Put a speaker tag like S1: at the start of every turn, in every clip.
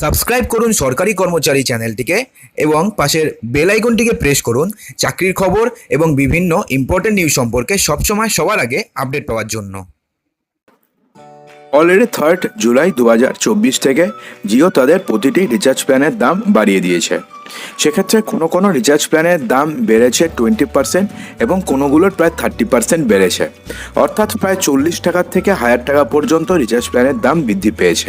S1: Subscribe করুন সরকারি কর্মচারী চ্যানেলটিকে এবং পাশের বেল আইকনটিকে প্রেস করুন চাকরির খবর এবং বিভিন্ন ইম্পর্টেন্ট নিউজ সম্পর্কে সবসময় সবার আগে আপডেট পাওয়ার জন্য।
S2: অলরেডি থার্ড জুলাই দু হাজার চব্বিশ থেকে জিও তাদের প্রতিটি রিচার্জ প্ল্যানের দাম বাড়িয়ে দিয়েছে। সেক্ষেত্রে কোনো কোনো রিচার্জ প্ল্যানের দাম বেড়েছে টোয়েন্টি পার্সেন্ট এবং কোনোগুলোর প্রায় থার্টি পার্সেন্ট বেড়েছে। অর্থাৎ প্রায় চল্লিশ টাকার থেকে হাজার টাকা পর্যন্ত রিচার্জ প্ল্যানের দাম বৃদ্ধি পেয়েছে।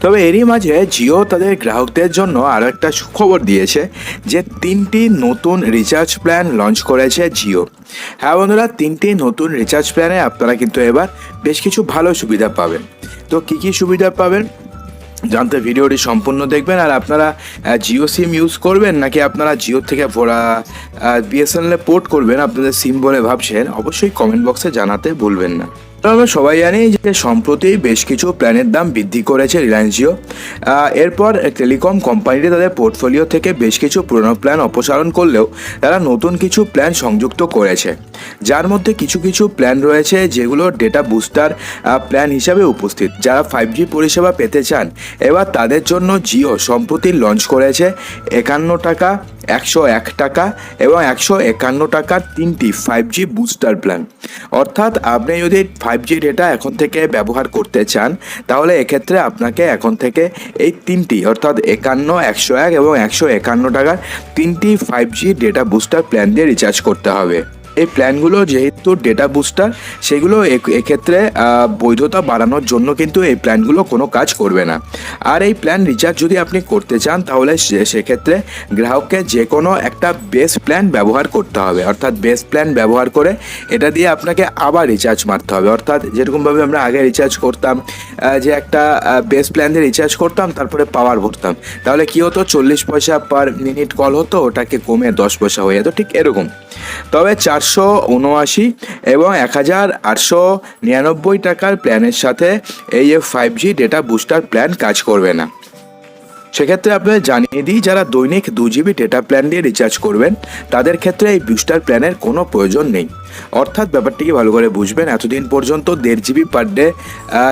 S2: তবে এরই মাঝে জিও তাদের গ্রাহকদের জন্য আরও একটা সুখবর দিয়েছে যে তিনটি নতুন রিচার্জ প্ল্যান লঞ্চ করেছে জিও। হ্যাঁ বন্ধুরা, তিনটি নতুন রিচার্জ প্ল্যানে আপনারা কিন্তু এবার বেশ কিছু ভালো সুবিধা পাবেন। তো কী কী সুবিধা পাবেন? জানতে ভিডিওটি সম্পূর্ণ দেখবেন। আর আপনারা জিও সিম ইউজ করবেন নাকি আপনারা জিও থেকে ভোরা বিএসএনএল পোর্ট করবেন, আপনাদের সিম বলে ভাবছেন, অবশ্যই কমেন্ট বক্সে জানাতে ভুলবেন না। আমরা সবাই জানি যে সম্প্রতি বেশ কিছু প্ল্যানের দাম বৃদ্ধি করেছে রিলায়েন্স জিও। এরপর টেলিকম কোম্পানিটি তাদের পোর্টফোলিও থেকে বেশ কিছু পুরনো প্ল্যান অপসারণ করলেও তারা নতুন কিছু প্ল্যান সংযুক্ত করেছে। যার মধ্যে কিছু কিছু প্ল্যান রয়েছে যেগুলো ডেটা বুস্টার প্ল্যান হিসাবে উপস্থিত। যারা ফাইভ জি পরিষেবা পেতে চান, এবার তাদের জন্য জিও সম্প্রতি লঞ্চ করেছে একান্ন টাকা একশো এক টাকা এবং একশো একান্ন টাকার তিনটি ফাইভ জি বুস্টার প্ল্যান অর্থাৎ আপনি যদি ফাইভ জি ডেটা এখন থেকে ব্যবহার করতে চান, তাহলে এক্ষেত্রে আপনাকে এখন থেকে এই তিনটি, অর্থাৎ একান্ন, একশো এক এবং একশো একান্ন টাকার তিনটি five G data booster plan দিয়ে রিচার্জ করতে হবে। এই প্ল্যানগুলো যেহেতু ডেটা বুস্টার সেগুলো এক্ষেত্রে বৈধতা বাড়ানোর জন্য কিন্তু এই প্ল্যানগুলো কোনো কাজ করবে না। আর এই প্ল্যান রিচার্জ যদি আপনি করতে চান, তাহলে সেক্ষেত্রে গ্রাহককে যে কোনো একটা বেস প্ল্যান ব্যবহার করতে হবে। অর্থাৎ বেস প্ল্যান ব্যবহার করে এটা দিয়ে আপনাকে আবার রিচার্জ মারতে হবে। অর্থাৎ যেরকমভাবে আমরা আগে রিচার্জ করতাম যে একটা বেস প্ল্যান দিয়ে রিচার্জ করতাম, তারপরে পাওয়ার ভরতাম। তাহলে কি হতো? চল্লিশ পয়সা পার মিনিট কল হতো, ওটাকে কমে দশ পয়সা হয়ে যেত। ঠিক এরকম। তবে চারশো উনআশি এবং এক হাজার আটশো নিরানব্বই টাকার প্ল্যানের সাথে এই five G data booster plan কাজ করবে না। সেক্ষেত্রে আপনাদের জানিয়ে দিই, যারা দৈনিক দু জিবি ডেটা প্ল্যান দিয়ে রিচার্জ করবেন, তাদের ক্ষেত্রে এই বুস্টার প্ল্যানের কোনো প্রয়োজন নেই। অর্থাৎ ব্যাপারটিকে ভালো করে বুঝবেন, এতদিন পর্যন্ত দেড় জিবি পার ডে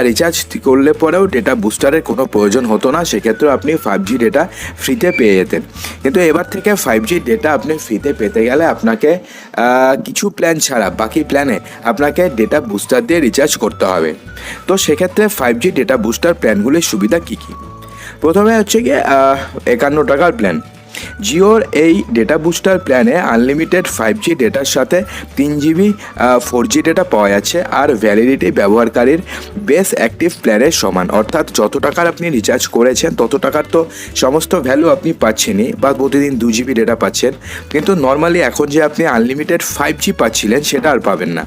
S2: রিচার্জ করলে পরেও ডেটা বুস্টারের কোনো প্রয়োজন হতো না সেক্ষেত্রে আপনি ফাইভ জি ডেটা ফ্রিতে পেয়ে যেতেন। কিন্তু এবার থেকে ফাইভ জি ডেটা আপনি ফ্রিতে পেতে গেলে আপনাকে কিছু প্ল্যান ছাড়া, বাকি প্ল্যানে আপনাকে ডেটা বুস্টার দিয়ে রিচার্জ করতে হবে। তো সেক্ষেত্রে ফাইভ জি ডেটা বুস্টার প্ল্যানগুলির সুবিধা কী কী? প্রথমে হচ্ছে গিয়ে একান্ন টাকার প্ল্যান জিওর এই ডেটা বুস্টার প্ল্যানে আনলিমিটেড ফাইভ জি ডেটার সাথে তিন জিবি ফোর জি ডেটা পাওয়া যাচ্ছে আর ভ্যালিডিটি ব্যবহারকারীর বেস অ্যাক্টিভ প্ল্যানের সমান। অর্থাৎ যত টাকার আপনি রিচার্জ করেছেন, তত টাকার তো সমস্ত ভ্যালু আপনি পাচ্ছেনই বা প্রতিদিন দু জিবি ডেটা পাচ্ছেন। কিন্তু নর্মালি এখন যে আপনি আনলিমিটেড ফাইভ জি পাচ্ছিলেন, সেটা আর পাবেন না।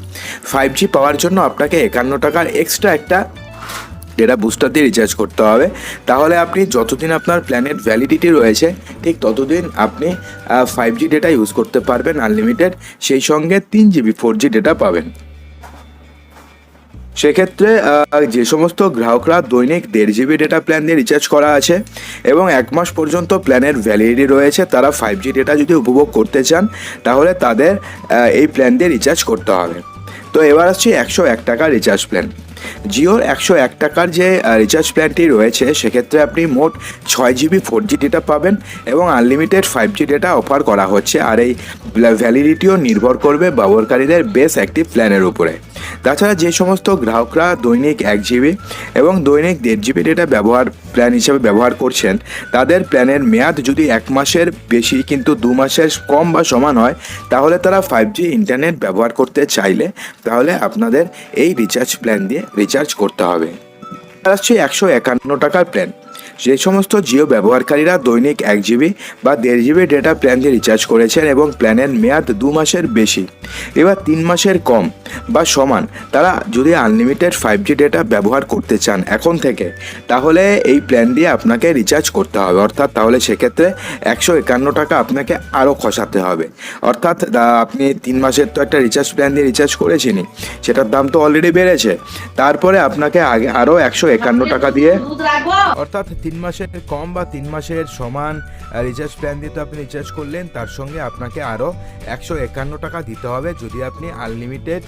S2: ফাইভ জি পাওয়ার জন্য আপনাকে একান্ন টাকার এক্সট্রা একটা ডেটা বুস্টার দিয়ে রিচার্জ করতে হবে। তাহলে আপনি যতদিন আপনার প্ল্যানের ভ্যালিডিটি রয়েছে, ঠিক ততদিন আপনি ফাইভ জি ডেটা ইউজ করতে পারবেন আনলিমিটেড সেই সঙ্গে তিন জিবি ফোর জি ডেটা পাবেন। সেক্ষেত্রে যে সমস্ত গ্রাহকরা দৈনিক দেড় জিবি ডেটা প্ল্যান দিয়ে রিচার্জ করা আছে এবং এক মাস পর্যন্ত প্ল্যানের ভ্যালিডিটি রয়েছে, তারা ফাইভ জি ডেটা যদি উপভোগ করতে চান, তাহলে তাদের এই প্ল্যান দিয়ে রিচার্জ করতে হবে। তো এবার আসছি একশো এক টাকা রিচার্জ প্ল্যান জিওর একশো এক টাকার যে রিচার্জ প্ল্যানটি রয়েছে, সেক্ষেত্রে আপনি মোট ছয় জিবি ফোর জি ডেটা পাবেন এবং unlimited five G data offer করা হচ্ছে। আর এই ভ্যালিডিটিও নির্ভর করবে ব্যবহারকারীদের বেশ একটি প্ল্যানের উপরে। তাছাড়া যে সমস্ত গ্রাহকরা দৈনিক এক জিবি এবং দৈনিক দেড় জিবি ডেটা ব্যবহার প্ল্যান হিসেবে ব্যবহার করছেন, তাদের প্ল্যানের মেয়াদ যদি এক মাসের বেশি কিন্তু দু মাসের কম বা সমান হয়, তাহলে তারা ফাইভ জি ইন্টারনেট ব্যবহার করতে চাইলে তাহলে আপনাদের এই রিচার্জ প্ল্যান দিয়ে রিচার্জ করতে হবে। আসছে একশো একান্ন টাকার প্ল্যান যে সমস্ত জিও ব্যবহারকারীরা দৈনিক এক জিবি বা দেড় জিবি ডেটা প্ল্যান দিয়ে রিচার্জ করেছেন এবং প্ল্যানের মেয়াদ দু মাসের বেশি এবার তিন মাসের কম বা সমান তারা যদি আনলিমিটেড ফাইভ জি ডেটা ব্যবহার করতে চান এখন থেকে তাহলে এই প্ল্যান দিয়ে আপনাকে রিচার্জ করতে হবে। অর্থাৎ তাহলে সেক্ষেত্রে একশো একান্ন টাকা আপনাকে আরও খসাতে হবে। অর্থাৎ আপনি তিন মাসের তো একটা রিচার্জ প্ল্যান দিয়ে রিচার্জ করেছেনই সেটার দাম তো অলরেডি বেড়েছে। তারপরে আপনাকে আগে আরও একশো একান্ন টাকা দিয়ে অর্থাৎ তিন মাসের কম বা তিন মাসের সমান রিচার্জ প্ল্যান দিয়ে তো আপনি রিচার্জ করলেন, তার সঙ্গে আপনাকে আরও একশো একান্ন টাকা দিতে হবে যদি আপনি unlimited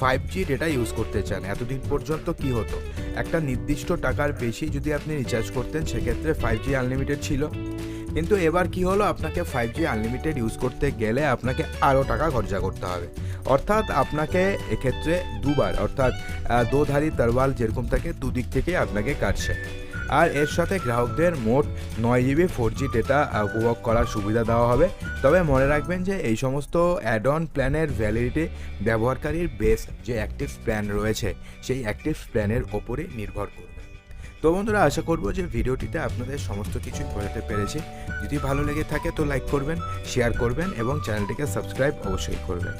S2: five G data use করতে চান। এতদিন পর্যন্ত কি হতো? একটা নির্দিষ্ট টাকার বেশি যদি আপনি রিচার্জ করতেন, সেক্ষেত্রে ফাইভ জি আনলিমিটেড ছিল। কিন্তু এবার কি হলো? আপনাকে ফাইভ জি আনলিমিটেড ইউজ করতে গেলে আপনাকে আরও টাকা খরচা করতে হবে। অর্থাৎ আপনাকে এক্ষেত্রে দুবার, অর্থাৎ দোধারি, তরওয়াল যেরকম থাকে, দুদিক থেকে আপনাকে কাটছে। আর এর সাথে গ্রাহকদের মোট নয় জিবি ফোর জি ডেটা উপভোগ করার সুবিধা দেওয়া হবে। তবে মনে রাখবেন যে এই সমস্ত অ্যাড অন প্ল্যানের ভ্যালিডিটি ব্যবহারকারীর বেস যে অ্যাক্টিভ প্ল্যান রয়েছে, সেই অ্যাক্টিভ প্ল্যানের ওপরে নির্ভর করবে। তো বন্ধুরা, আশা করব যে ভিডিওটিতে আপনাদের সমস্ত কিছুই বোঝাতে পেরেছি। যদি ভালো লেগে থাকে তো লাইক করবেন শেয়ার করবেন এবং চ্যানেলটিকে সাবস্ক্রাইব অবশ্যই করবেন।